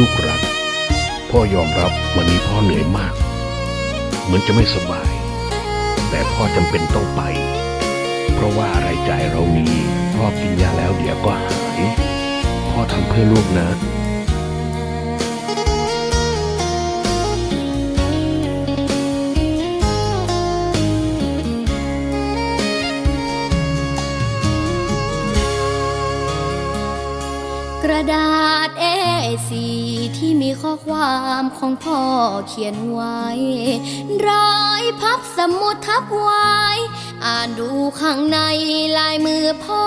ลูกรัก พ่อยอมรับวันนี้พ่อเหนื่อยมาก เหมือนจะไม่สบาย แต่พ่อจำเป็นต้องไป เพราะว่าอะไรายจ่ายเรามี พ่อกินยาแล้วเดี๋ยวก็หาย พ่อทำเพื่อลูกนะ กระดาษ A4 ที่มีข้อความของพ่อเขียนไว้ ร้อยพับสมุดทับไว้ อ่านดูข้างในลายมือพ่อ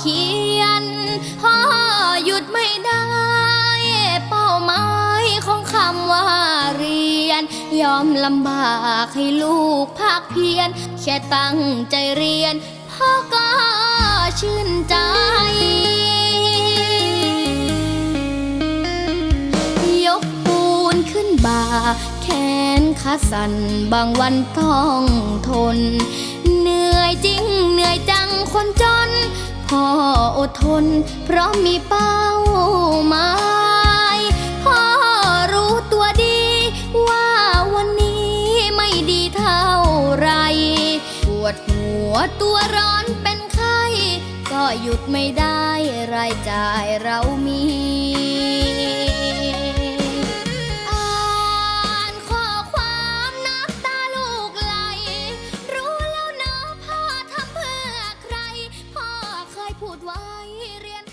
เขียน พ่อหยุดไม่ได้ เป้าหมายของคำว่าเรียน ยอมลำบากให้ลูกภาคเพียรแค่ตั้งใจเรียน พ่อก็ บ่า แขนขาสั่นบางวันต้องทน เหนื่อยจริงเหนื่อยจังคนจน พ่ออดทน เพราะมีเป้าหมายพ่อรู้ตัวดี ว่าวันนี้ไม่ดีเท่าไร ปวดหัวตัวร้อนเป็นไข้ ก็หยุดไม่ได้รายจ่ายเรามี ไว้เรียน